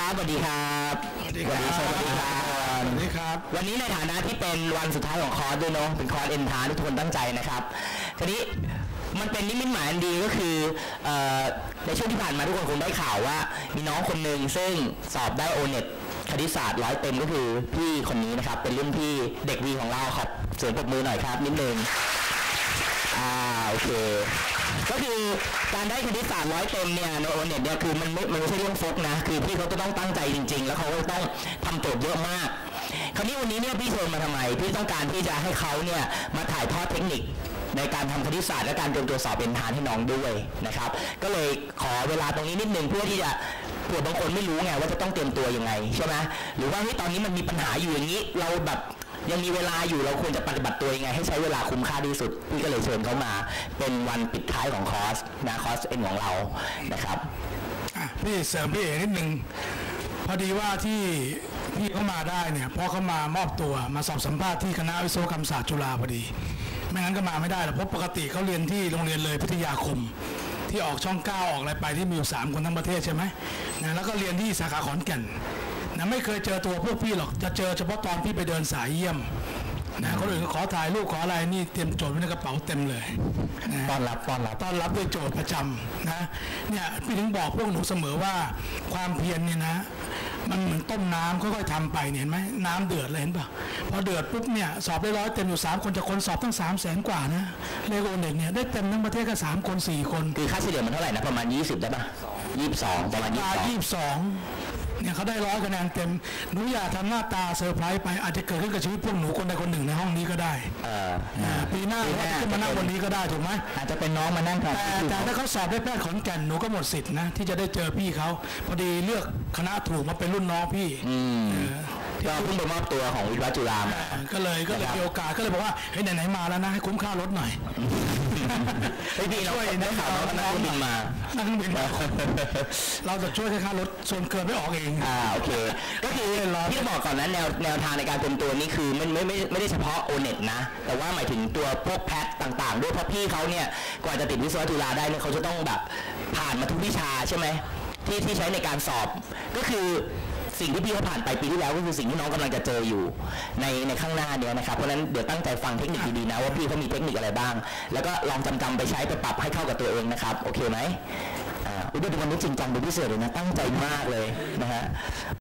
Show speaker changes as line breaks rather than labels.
ครับสวัสดีครับ
สวัสดีครับ
สวัสดีครับ
สวัสดีครับ
วันนี้ในฐานะที่เป็นวันสุดท้ายของคอร์สด้วยเนาะเป็นคอร์สเอ็นทาที่ทุกคนตั้งใจนะครับทีนี้มันเป็นนิมิตหมายอันดีก็คือเอ่อในช่วงที่ผ่านมาทุกคนคงได้ข่าวว่า มีน้องคนหนึ่งซึ่งสอบได้โอเน็ตคณิตศาสตร์ร้อยเต็มก็คือพี่คนนี้นะครับ เป็นรุ่นพี่เด็กวีของเราครับเสียงปรบมือหน่อยครับนิดนึงอ่าโอเค ก็คือการได้คณิตศาสตร์ร้อยเต็มเนี่ยในโอเน็ตเนี่ยคือมันไม่มันไม่ใช่เรื่องฟกนะ คือพี่เขาจะต้องตั้งใจจริง ๆ แล้วเขาก็ต้องทำโจทย์เยอะมาก คราวนี้วันนี้เนี่ยพี่เชิญมาทำไมพี่ต้องการที่จะให้เขาเนี่ยมาถ่ายทอดเทคนิคในการทำคณิตศาสตร์และการเตรียมตัวสอบเป็นทานให้น้องด้วยนะครับ ก็เลยขอเวลาตรงนี้นิดนึงเพื่อที่จะเผื่อบางคนไม่รู้ไงว่าจะต้องเตรียมตัวยังไงใช่ไหมหรือว่าเฮ้ยตอนนี้มันมีปัญหาอยู่อย่างนี้ เราแบบ ยังมีเวลาอยู่เราควรจะปฏิบัติตัวยังไง ให้ใช้เวลาคุ้มค่าที่สุดพี่ก็เลยเชิญเขามา เป็นวันปิดท้ายของคอร์สนะคอร์สเอ็นของเรานะครับ
พี่เสริมพี่เอนิดนึงพอดีว่าที่พี่เขามาได้เนี่ยพราะเขามามอบตัวมาสอบสัมภาษณ์ที่คณะวิศวกรรมศาสตร์จุฬาพอดี ไม่งั้นก็มาไม่ได้หรอกเพราะปกติเขาเรียนที่โรงเรียนเลยพิทยาคม ที่ออกช่องเก้าออกอะไรไปที่มีอยู่สามคนทั้งประเทศใช่ไหมนะแล้วก็เรียนที่สาขาขอนแก่น นะไม่เคยเจอตัวพวกพี่หรอกจะเจอเฉพาะตอนพี่ไปเดินสายเยี่ยมนะคนอื่นก็ขอถ่ายรูปขออะไรนี่เตรียมโจทย์ไว้ในกระเป๋าเต็มเลยนะ
ต้อนรับต้อนรับ
ต้อนรับด้วยโจทย์ประจำนะเนี่ยพี่ถึงบอกพวกหนูเสมอว่าความเพียรเนี่ยนะ มันเหมือนต้มน้ำค่อยๆทำไปเนี่ยเห็นไหมน้ำเดือดเลยเห็นปะพอเดือดปุ๊บเนี่ยสอบได้ร้อยเต็มอยู่สามคนจากคนสอบตั้งสามแสนกว่านะเลโกเน็ตเนี่ยได้เต็มทั้งประเทศก็สามคนสี่คน
คือค่าเฉลี่ยมันเท่าไหร่นะประมาณ 20ได้ปะ 22ประมาณ
ตายี่สิบสองเนี่ยเขาได้ร้อยคะแนนเต็มหนูอย่าทำหน้าตาเซอร์ไพรส์ไปอาจจะเกิดขึ้นกับชีวิตพวกหนูคนใดคนหนึ่งในห้องนี้ก็ได้
22เอ่อ
นะปีหน้า
ปี
เรา
หน้า
จะขึ้นมานั่งบนนี้ก็ได้ถูกไหม
อาจจะเป็นน้องมานั่งครับ
แต่แต่ถ้าเขาสอบได้แพทย์ขอนแก่นหนูก็หมดสิทธินะที่จะได้เจอพี่เขาพอดีเลือกคณะถูกมาเป็นรุ่นน้องพี่เออ
ก็เพิ่งไปมอบตัวของวิทยาจุฬามา
ก็เลยก็เลย
นะครับ
มีโอกาสก็เลยบอกว่าเฮ้ยไหนๆมาแล้วนะให้คุ้มค่ารถหน่อย
เฮ้ยพี่เรา
ช่วย
ได้ข่าวว่านั่งเครื่องบินมา
นั่งเครื่องบินมาเราจะช่วยให้ค่ารถส่วนเกินไม่ออกเอง
อ่าโอเค ก็คือพี่จะบอกก่อนนะแนวแนวทางในการเตรียมตัวนี่คือไม่ไม่ไม่ไม่ได้เฉพาะโอเน็ตนะ แต่ว่าหมายถึงตัวพวกแพทต่างๆ ด้วยเพราะพี่เขาเนี่ยกว่าจะติดวิศวะจุฬาได้เนี่ยเขาจะต้องแบบผ่านมาทุกวิชาใช่ไหมที่ที่ใช้ในการสอบก็คือ สิ่งที่พี่เขาผ่านไปปีที่แล้วก็คือสิ่งที่น้องกำลังจะเจออยู่ ในในข้างหน้าเนี่ยนะครับเพราะฉะนั้นเดี๋ยวตั้งใจฟังเทคนิคดีๆนะว่าพี่เขามีเทคนิคอะไรบ้าง แล้วก็ลองจำจำไปใช้ไปปรับให้เข้ากับตัวเองนะครับโอเคไหมอ่าอุ้ยเดี๋ยววันนี้จริงจังเป็นพิเศษเลยนะตั้งใจมากเลยนะฮะ